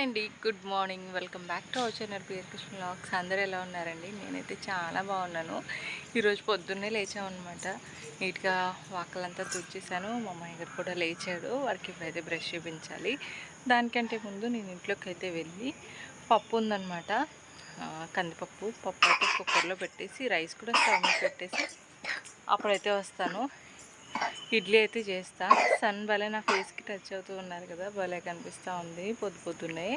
Hi అండి good morning welcome back to our channel pear Krishna blogs అందరూ ఎలా ఉన్నారండి? నేనైతే చాలా బాగున్నాను. ఈరోజు పొద్దున్నే లేచామన్నమాట. నీట్గా వాకలంతా తుడిచేసాను. మా అమ్మాయి గారు కూడా లేచాడు వాడికి ఇప్పుడైతే బ్రష్ చూపించాలి. దానికంటే ముందు నేను ఇంట్లోకి అయితే వెళ్ళి పప్పు ఉందన్నమాట. కందిపప్పు పప్పు అయితే కుక్కర్లో పెట్టేసి రైస్ కూడా స్టవ్ మీద పెట్టేసి అప్పుడైతే వస్తాను. ఇడ్లీ అయితే చేస్తా. సన్ భలే నా ఫేస్కి టచ్ అవుతూ ఉన్నారు కదా భలే కనిపిస్తూ ఉంది పొద్దు పొద్దున్నే.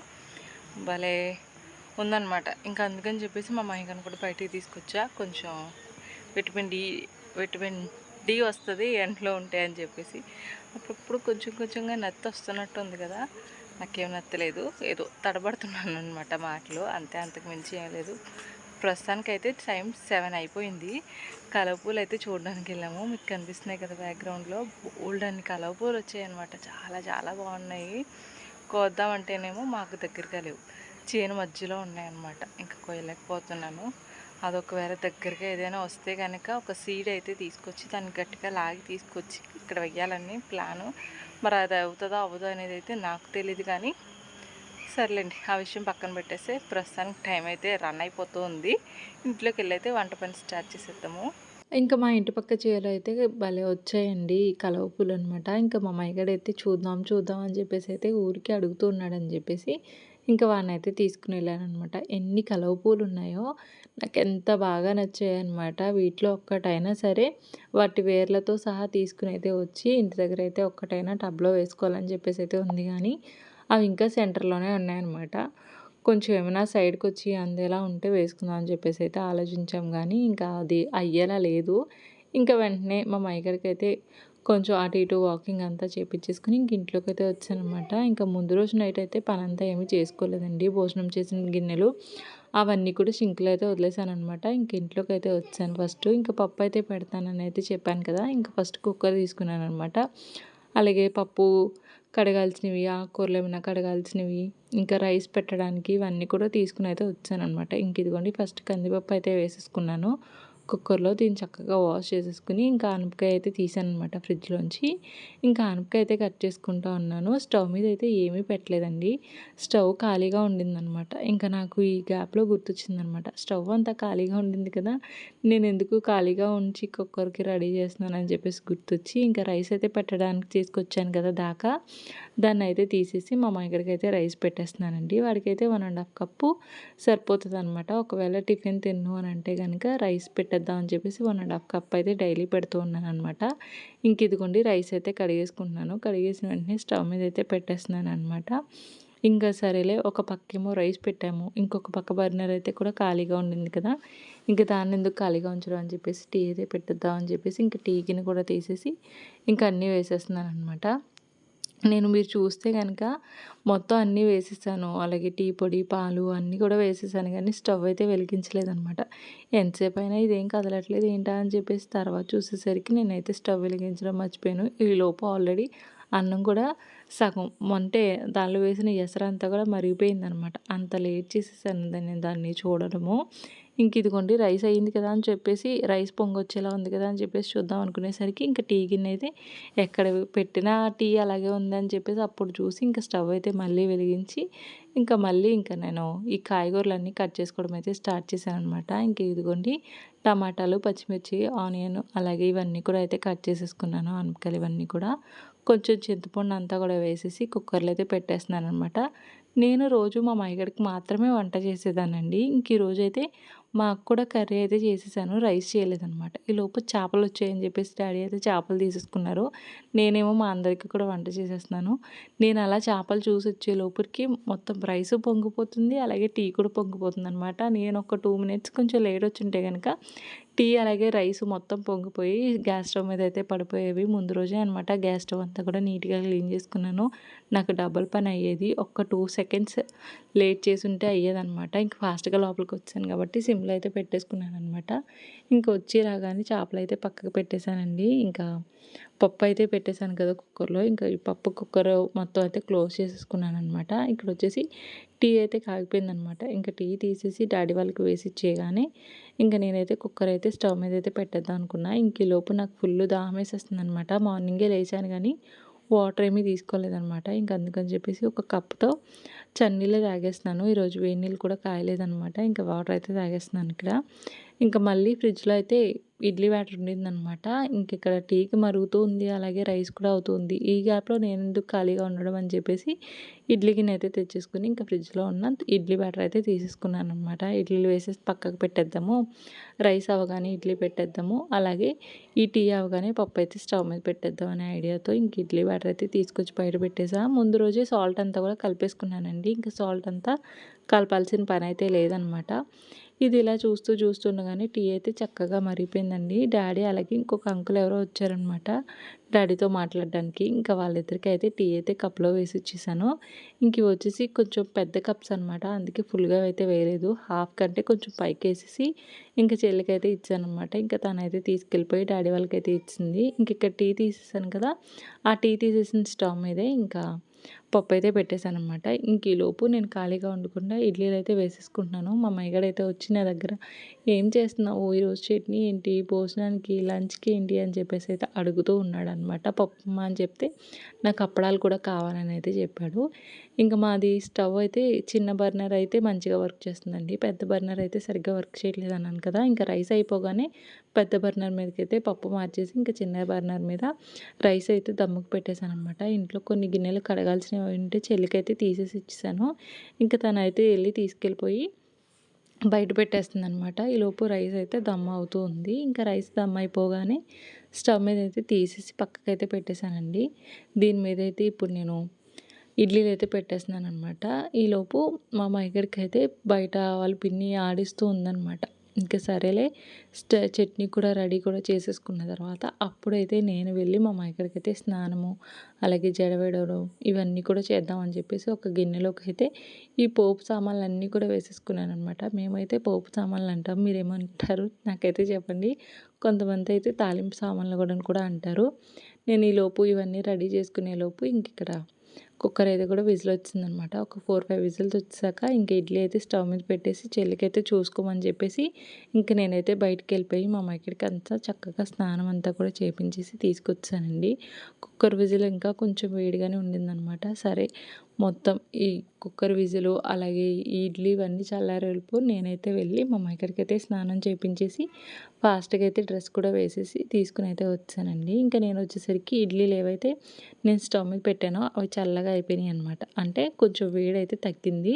భలే ఉందన్నమాట. ఇంకా అందుకని చెప్పేసి మా మహికను కూడా బయటికి తీసుకొచ్చా. కొంచెం విటమిన్ డి విటమిన్ డి వస్తుంది ఎండలో ఉంటాయి అని చెప్పేసి. అప్పుడప్పుడు కొంచెం కొంచెంగా నత్తి వస్తున్నట్టు ఉంది కదా నాకేం నత్తలేదు ఏదో తడబడుతున్నాను అనమాట మాటలు. అంతే అంతకు మించి ఏం లేదు. ప్రస్తుతానికైతే టైం సెవెన్ అయిపోయింది. కలవ పూలు అయితే చూడడానికి వెళ్ళాము మీకు కనిపిస్తున్నాయి కదా బ్యాక్గ్రౌండ్లో. ఓల్డ్ అన్ని కలవ పూలు వచ్చాయన్నమాట చాలా చాలా బాగున్నాయి. కోద్దామంటేనేమో మాకు దగ్గరగా లేవు. చేను మధ్యలో ఉన్నాయన్నమాట ఇంకా అది అదొకవేళ దగ్గరగా ఏదైనా వస్తే కనుక ఒక సీడ్ అయితే తీసుకొచ్చి దాన్ని గట్టిగా లాగి తీసుకొచ్చి ఇక్కడ వెయ్యాలని ప్లాను. మరి అది అవుతుందో అవ్వదో అనేది అయితే నాకు తెలియదు కానీ సర్లేండి ఆ విషయం పక్కన పెట్టేస్తే ప్రస్తుతానికి టైం అయితే రన్ అయిపోతూ ఉంది ఇంట్లోకి వెళ్ళి అయితే వంట పని స్టార్ట్ చేసేద్దాము. ఇంకా మా ఇంటి పక్క చీరలు అయితే భలే వచ్చాయండి కలవ పూలు అనమాట ఇంకా మా మైగడ అయితే చూద్దాం చూద్దాం అని చెప్పేసి అయితే ఊరికి అడుగుతూ ఉన్నాడని చెప్పేసి ఇంకా వాడిని అయితే తీసుకుని వెళ్ళానమాట ఎన్ని కలవ పూలు ఉన్నాయో నాకు ఎంత బాగా నచ్చాయి అనమాట వీటిలో ఒక్కటైనా సరే వాటి వేర్లతో సహా తీసుకుని అయితే వచ్చి ఇంటి దగ్గర అయితే ఒక్కటైనా టబ్లో వేసుకోవాలని చెప్పేసి అయితే ఉంది కానీ అవి ఇంకా సెంటర్లోనే ఉన్నాయన్నమాట. కొంచెం ఏమైనా సైడ్కి వచ్చి అందేలా ఉంటే వేసుకుందాం అని చెప్పేసి అయితే ఆలోచించాం కానీ ఇంకా అది అయ్యేలా లేదు. ఇంకా వెంటనే మా మైగడికి అయితే కొంచెం అటు ఇటు వాకింగ్ అంతా చేపించేసుకుని ఇంక ఇంట్లోకి అయితే వచ్చానమాట ఇంకా ముందు రోజు నైట్ అయితే పని అంతా ఏమీ చేసుకోలేదండి. భోజనం చేసిన గిన్నెలు అవన్నీ కూడా సింక్లో అయితే వదిలేసాను అనమాట ఇంక ఇంట్లోకి అయితే వచ్చాను ఫస్ట్. ఇంకా పప్పు అయితే పెడతానని అయితే చెప్పాను కదా! ఇంకా ఫస్ట్ కుక్కర్ తీసుకున్నాను అనమాట అలాగే పప్పు కడగాల్సినవి ఆకుకూరలు ఏమైనా కడగాల్సినవి ఇంకా రైస్ పెట్టడానికి ఇవన్నీ కూడా తీసుకుని అయితే వచ్చాననమాట ఇంక ఇదిగోండి ఫస్ట్ కందిపప్పు అయితే వేసేసుకున్నాను. కుక్కర్లో దీన్ని చక్కగా వాష్ చేసేసుకుని ఇంకా ఆనపకాయ అయితే తీసాను అనమాట ఫ్రిడ్జ్లోంచి. ఇంకా ఆనపకాయ అయితే కట్ చేసుకుంటా ఉన్నాను. స్టవ్ మీద అయితే ఏమీ పెట్టలేదండి. స్టవ్ ఖాళీగా ఉండిందనమాట ఇంకా నాకు ఈ గ్యాప్లో గుర్తొచ్చిందనమాట స్టవ్ అంతా ఖాళీగా ఉండింది కదా నేను ఎందుకు ఖాళీగా ఉంచి కుక్కర్కి రెడీ చేస్తున్నానని చెప్పేసి గుర్తొచ్చి ఇంకా రైస్ అయితే పెట్టడానికి తీసుకొచ్చాను కదా దాకా. దాన్ని అయితే తీసేసి మా దగ్గరికి అయితే రైస్ పెట్టేస్తున్నానండి. వాడికైతే వన్ అండ్ హాఫ్ కప్పు సరిపోతుంది అనమాట ఒకవేళ టిఫిన్ తిన్ను అని అంటే కనుక రైస్ పెట్టేద్దాం అని చెప్పేసి వన్ అండ్ హాఫ్ కప్ అయితే డైలీ పెడుతూ ఉన్నాను అనమాట ఇంక ఇదిగోండి రైస్ అయితే కడిగేసుకుంటున్నాను. కడిగేసిన వెంటనే స్టవ్ మీద అయితే పెట్టేస్తున్నాను అనమాట ఇంకా సరేలే ఒక పక్కేమో రైస్ పెట్టాము. ఇంకొక పక్క బర్నర్ అయితే కూడా ఖాళీగా ఉండింది కదా. ఇంకా దాన్ని ఎందుకు ఖాళీగా ఉంచడం అని చెప్పేసి టీ అయితే పెట్టేద్దాం అని చెప్పేసి ఇంకా టీకిని కూడా తీసేసి ఇంకా అన్నీ వేసేస్తున్నాను అనమాట నేను మీరు చూస్తే కనుక మొత్తం అన్నీ వేసేసాను. అలాగే టీ పొడి పాలు అన్నీ కూడా వేసేసాను కానీ స్టవ్ అయితే వెలిగించలేదనమాట ఎంతసేపు అయినా ఇదేం కదలట్లేదు ఏంటా అని చెప్పేసి తర్వాత చూసేసరికి నేనైతే స్టవ్ వెలిగించడం మర్చిపోయాను. ఈ లోపు ఆల్రెడీ అన్నం కూడా సగం అంటే దానిలో వేసిన ఎసరంతా కూడా మరిగిపోయిందనమాట అంత లేట్ చేసేసాను దాన్ని దాన్ని చూడడము. ఇంక ఇదిగోండి రైస్ అయ్యింది కదా అని చెప్పేసి రైస్ పొంగొచ్చేలా ఉంది కదా అని చెప్పేసి చూద్దాం అనుకునేసరికి ఇంకా టీ గిన్నె అయితే ఎక్కడ పెట్టిన టీ అలాగే ఉందని చెప్పేసి అప్పుడు చూసి ఇంకా స్టవ్ అయితే మళ్ళీ వెలిగించి ఇంకా మళ్ళీ ఇంకా నేను ఈ కాయగూరలన్నీ కట్ చేసుకోవడం అయితే స్టార్ట్ చేశాను అనమాట ఇంక ఇదిగోండి టమాటాలు పచ్చిమిర్చి ఆనియన్ అలాగే ఇవన్నీ కూడా అయితే కట్ చేసేసుకున్నాను. అనపకాయలు ఇవన్నీ కూడా కొంచెం చింతపండు అంతా కూడా వేసేసి కుక్కర్లో అయితే పెట్టేస్తున్నాను అనమాట నేను రోజు మా మైగడికి మాత్రమే వంట చేసేదానండి ఇంక ఈరోజు మా మాకు కూడా కర్రీ అయితే చేసేసాను. రైస్ చేయలేదనమాట ఈ లోపు చేపలు వచ్చాయని చెప్పేసి డాడీ అయితే చేపలు తీసేసుకున్నారు. నేనేమో మా అందరికీ కూడా వంట చేసేస్తున్నాను. నేను అలా చేపలు చూసి వచ్చే లోపలికి మొత్తం రైస్ పొంగిపోతుంది అలాగే టీ కూడా పొంగిపోతుంది అనమాట నేను ఒక టూ మినిట్స్ కొంచెం లేట్ వచ్చి ఉంటే కనుక టీ అలాగే రైస్ మొత్తం పొంగిపోయి గ్యాస్ స్టవ్ మీద అయితే పడిపోయేవి. ముందు రోజే అనమాట గ్యాస్ స్టవ్ అంతా కూడా నీట్గా క్లీన్ చేసుకున్నాను. నాకు డబల్ పని అయ్యేది. ఒక్క టూ సెకండ్స్ లేట్ చేసి ఉంటే అయ్యేదనమాట ఇంక ఫాస్ట్గా లోపలికి వచ్చాను కాబట్టి సిమ్లో అయితే పెట్టేసుకున్నాను అనమాట ఇంక వచ్చి రాగానే చేపలు అయితే పక్కకు పెట్టేశానండి. ఇంకా పప్పు అయితే పెట్టేశాను కదా కుక్కర్లో. ఇంకా ఈ పప్పు కుక్కర్ మొత్తం అయితే క్లోజ్ చేసేసుకున్నాను అనమాట ఇక్కడ వచ్చేసి టీ అయితే కాగిపోయిందనమాట ఇంకా టీ తీసేసి డాడీ వాళ్ళకి వేసి ఇచ్చేయగానే ఇంకా నేనైతే కుక్కర్ అయితే స్టవ్ మీద అయితే పెట్టేద్దాం అనుకున్నా. ఇంక ఈ లోపు నాకు ఫుల్ దాహం వేసేస్తుంది అనమాట మార్నింగే లేచాను కానీ వాటర్ ఏమీ తీసుకోలేదనమాట ఇంక అందుకని చెప్పేసి ఒక కప్తో చన్నీళ్ళే తాగేస్తున్నాను. ఈరోజు వేడి నీళ్ళు కూడా కాయలేదనమాట ఇంకా వాటర్ అయితే తాగేస్తున్నాను ఇక్కడ. ఇంకా మళ్ళీ ఫ్రిడ్జ్లో అయితే ఇడ్లీ బ్యాటర్ ఉండిందనమాట. ఇంక ఇక్కడ టీకి మరుగుతూ ఉంది అలాగే రైస్ కూడా అవుతుంది ఈ గ్యాప్లో నేను ఎందుకు ఖాళీగా ఉండడం అని చెప్పేసి ఇడ్లీ గిన్నె అయితే తెచ్చేసుకుని ఇంకా ఫ్రిడ్జ్లో ఉన్న ఇడ్లీ బ్యాటర్ అయితే తీసేసుకున్నాను అనమాట ఇడ్లీలు వేసేసి పక్కకు పెట్టేద్దాము. రైస్ అవగానే ఇడ్లీ పెట్టేద్దాము. అలాగే ఈ టీ అవగానే పప్పు అయితే స్టవ్ మీద పెట్టేద్దాం అనే ఐడియాతో ఇంక ఇడ్లీ బ్యాటర్ అయితే తీసుకొచ్చి బయట పెట్టేసా. ముందు రోజే సాల్ట్ అంతా కూడా కలిపేసుకున్నానండి. ఇంకా సాల్ట్ అంతా కలపాల్సిన పని అయితే లేదనమాట. ఇది ఇలా చూస్తూ చూస్తుండగానే టీ అయితే చక్కగా మరిగిపోయిందండి. డాడీ అలాగే ఇంకొక అంకుల్ ఎవరో వచ్చారనమాట డాడీతో మాట్లాడడానికి ఇంకా వాళ్ళిద్దరికి అయితే టీ అయితే కప్లో వేసి ఇచ్చేసాను. ఇంక వచ్చేసి కొంచెం పెద్ద కప్స్ అనమాట అందుకే ఫుల్గా అయితే వేయలేదు. హాఫ్ కంటే కొంచెం పైకి వేసేసి ఇంకా చెల్లికైతే ఇచ్చాను అనమాట ఇంకా తనైతే తీసుకెళ్ళిపోయి డాడీ వాళ్ళకైతే ఇచ్చింది. ఇంక ఇక్కడ టీ తీసేసాను కదా. ఆ టీ తీసేసిన స్టవ్ మీదే ఇంకా పప్పు అయితే పెట్టేశాను అనమాట ఇంక ఈలోపు నేను ఖాళీగా ఉండకుండా ఇడ్లీలు అయితే వేసేసుకుంటున్నాను. మా మైగడ అయితే వచ్చి నా దగ్గర ఏం చేస్తున్నావు? ఈరోజు చట్నీ ఏంటి? భోజనానికి లంచ్కి ఏంటి? అని చెప్పేసి అయితే అడుగుతూ ఉన్నాడు అనమాట పప్పు అని చెప్తే నాకు అప్పడాలు కూడా కావాలని అయితే చెప్పాడు. ఇంకా మాది స్టవ్ అయితే చిన్న బర్నర్ అయితే మంచిగా వర్క్ చేస్తుందండి. పెద్ద బర్నర్ అయితే సరిగ్గా వర్క్ చేయట్లేదు అన్నాను కదా! ఇంకా రైస్ అయిపోగానే పెద్ద బర్నర్ మీదకి అయితే పప్పు మార్చేసి ఇంకా చిన్న బర్నర్ మీద రైస్ అయితే దమ్ముకు పెట్టేశాను అనమాట ఇంట్లో కొన్ని గిన్నెలు కడగాల్సినవి ఉంటే చెల్లికైతే తీసేసి ఇచ్చేసాను. ఇంకా తనైతే వెళ్ళి తీసుకెళ్ళిపోయి బయట పెట్టేస్తుంది అనమాట ఈలోపు రైస్ అయితే దమ్ అవుతూ ఉంది. ఇంకా రైస్ దమ్ అయిపోగానే స్టవ్ మీద అయితే తీసేసి పక్కకైతే పెట్టేశానండి. దీని మీద అయితే ఇప్పుడు నేను ఇడ్లీలు అయితే పెట్టేస్తున్నాను అనమాట ఈలోపు మా మైగడికి అయితే బయట వాళ్ళ పిన్ని ఆడిస్తూ ఉందన్నమాట. ఇంకా సరేలే స్ట చట్నీ కూడా రెడీ కూడా చేసేసుకున్న తర్వాత అప్పుడైతే నేను వెళ్ళి మా మైగడికి అయితే స్నానము అలాగే జడవేయడం ఇవన్నీ కూడా చేద్దామని చెప్పేసి ఒక గిన్నెలోకి అయితే ఈ పోపు సామాన్లు అన్నీ కూడా వేసేసుకున్నాను అనమాట మేమైతే పోపు సామాన్లు అంటాం మీరేమంటారు? నాకైతే చెప్పండి. కొంతమంది అయితే తాలింపు సామాన్లు కూడా కూడా అంటారు. నేను ఈలోపు ఇవన్నీ రెడీ చేసుకునే లోపు ఇంక ఇక్కడ కుక్కర్ అయితే కూడా విజిల్ వచ్చిందనమాట. ఒక ఫోర్ ఫైవ్ విజిల్స్ వచ్చాక ఇంకా ఇడ్లీ అయితే స్టవ్ మీద పెట్టేసి చెల్లికైతే చూసుకోమని చెప్పేసి ఇంకా నేనైతే బయటికి వెళ్ళిపోయి మా మైకిడికి అంతా చక్కగా స్నానం అంతా కూడా చేపించేసి తీసుకొచ్చానండి. కుక్కర్ విజిల్ ఇంకా కొంచెం వేడిగానే ఉండిందనమాట. సరే మొత్తం ఈ కుక్కర్ విజులు అలాగే ఈ ఇడ్లీ ఇవన్నీ చల్లారేపు నేనైతే వెళ్ళి మా అమ్మగారికి అయితే స్నానం చేయించేసి ఫాస్ట్గా అయితే డ్రెస్ కూడా వేసేసి తీసుకుని అయితే వచ్చానండి. ఇంకా నేను వచ్చేసరికి ఇడ్లీలు ఏవైతే నేను స్టవ్ మీద పెట్టానో అవి చల్లగా అయిపోయినాయి అనమాట అంటే కొంచెం వేడైతే తగ్గింది.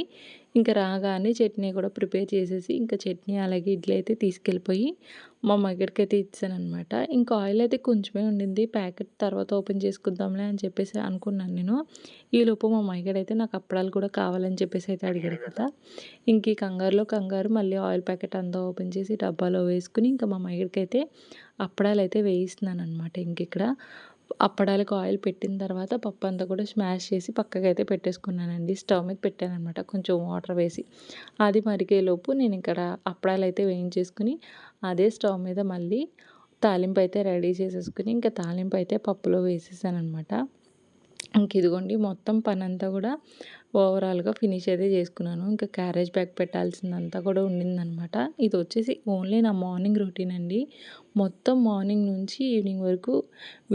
ఇంకా రాగానే చట్నీ కూడా ప్రిపేర్ చేసేసి ఇంకా చట్నీ అలాగే ఇడ్లీ అయితే తీసుకెళ్ళిపోయి మా మగ్గడికి అయితే ఇచ్చానమాట ఇంకా ఆయిల్ అయితే కొంచెమే ఉండింది. ప్యాకెట్ తర్వాత ఓపెన్ చేసుకుందాంలే అని చెప్పేసి అనుకున్నాను నేను. ఈలోపు మా మగ్గడైతే నాకు అప్పడాలు కూడా కావాలని చెప్పేసి అయితే అడిగాడు కదా. ఇంక ఈ కంగారులో కంగారు మళ్ళీ ఆయిల్ ప్యాకెట్ అంతా ఓపెన్ చేసి డబ్బాలో వేసుకుని ఇంకా మా మగ్గడికి అయితే అప్పడాలు అయితే వేయిస్తున్నాను అనమాట ఇంక ఇక్కడ. అప్పడాలకు ఆయిల్ పెట్టిన తర్వాత పప్పు అంతా కూడా స్మాష్ చేసి పక్కకైతే పెట్టేసుకున్నానండి. స్టవ్ మీద పెట్టాను అనమాట కొంచెం వాటర్ వేసి. అది మరిగేలోపు నేను ఇక్కడ అప్పడాలు అయితే వేయించేసుకుని అదే స్టవ్ మీద మళ్ళీ తాలింపు అయితే రెడీ చేసేసుకుని ఇంకా తాలింపు అయితే పప్పులో వేసేసాను అనమాట ఇంక ఇదిగోండి మొత్తం పని అంతా కూడా ఓవరాల్గా ఫినిష్ అయితే చేసుకున్నాను. ఇంకా క్యారేజ్ బ్యాగ్ పెట్టాల్సిందంతా కూడా ఉండిందనమాట. ఇది వచ్చేసి ఓన్లీ నా మార్నింగ్ రొటీన్ అండి. మొత్తం మార్నింగ్ నుంచి ఈవినింగ్ వరకు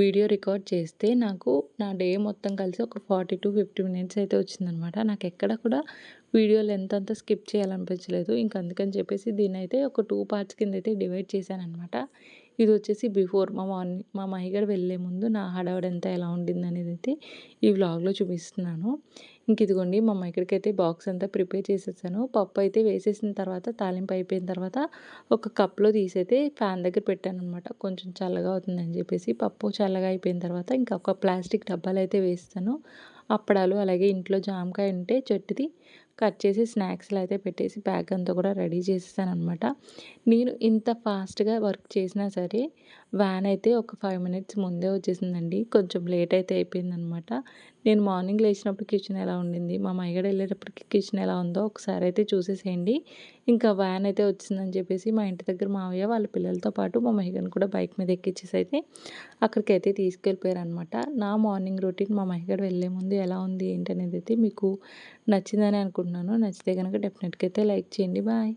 వీడియో రికార్డ్ చేస్తే నాకు నా డే మొత్తం కలిసి ఒక ఫార్టీ టు ఫిఫ్టీ మినిట్స్ అయితే వచ్చిందనమాట. నాకు ఎక్కడ కూడా వీడియోలు ఎంతంత అంతా స్కిప్ చేయాలనిపించలేదు. ఇంక అందుకని చెప్పేసి దీన్ని అయితే ఒక టూ పార్ట్స్ కింద అయితే డివైడ్ చేశాను అనమాట ఇది వచ్చేసి బిఫోర్ మా మార్నింగ్ మా మహిగడ వెళ్ళే ముందు నా హడావిడంతా ఎలా ఉండింది అనేది అయితే ఈ వ్లాగ్లో చూపిస్తున్నాను. ఇంక ఇదిగోండి మా మహిగడికి అయితే బాక్స్ అంతా ప్రిపేర్ చేసేసాను. పప్పు అయితే వేసేసిన తర్వాత తాలింపు అయిపోయిన తర్వాత ఒక కప్లో తీసైతే ఫ్యాన్ దగ్గర పెట్టాను అనమాట కొంచెం చల్లగా అవుతుందని చెప్పేసి పప్పు చల్లగా అయిపోయిన తర్వాత ఇంకా ఒక ప్లాస్టిక్ డబ్బాలు అయితే వేస్తాను. అప్పడాలు అలాగే ఇంట్లో జామకాయ ఉంటే చెట్టుది కట్ చేసి స్నాక్స్లో అయితే పెట్టేసి బ్యాగ్ అంతా కూడా రెడీ చేసేసాను అనమాట నేను ఇంత ఫాస్ట్గా వర్క్ చేసినా సరే వ్యాన్ అయితే ఒక ఫైవ్ మినిట్స్ ముందే వచ్చేసిందండి. కొంచెం లేట్ అయితే అయిపోయిందనమాట. నేను మార్నింగ్ లేచినప్పుడు కిచెన్ ఎలా ఉండింది మా మైగడ వెళ్ళేటప్పటికి కిచెన్ ఎలా ఉందో ఒకసారి అయితే చూసేసేయండి. ఇంకా వ్యాన్ అయితే వచ్చిందని చెప్పేసి మా ఇంటి దగ్గర మావయ్య వాళ్ళ పిల్లలతో పాటు మా మహిగను కూడా బైక్ మీద ఎక్కించేసి అయితే అక్కడికైతే తీసుకెళ్ళిపోయారు అనమాట నా మార్నింగ్ రొటీన్ మా మహిగడ వెళ్ళే ముందు ఎలా ఉంది ఏంటి అనేది అయితే మీకు నచ్చిందని అనుకుంటున్నాను. నచ్చితే కనుక డెఫినెట్గా అయితే లైక్ చేయండి. బాయ్.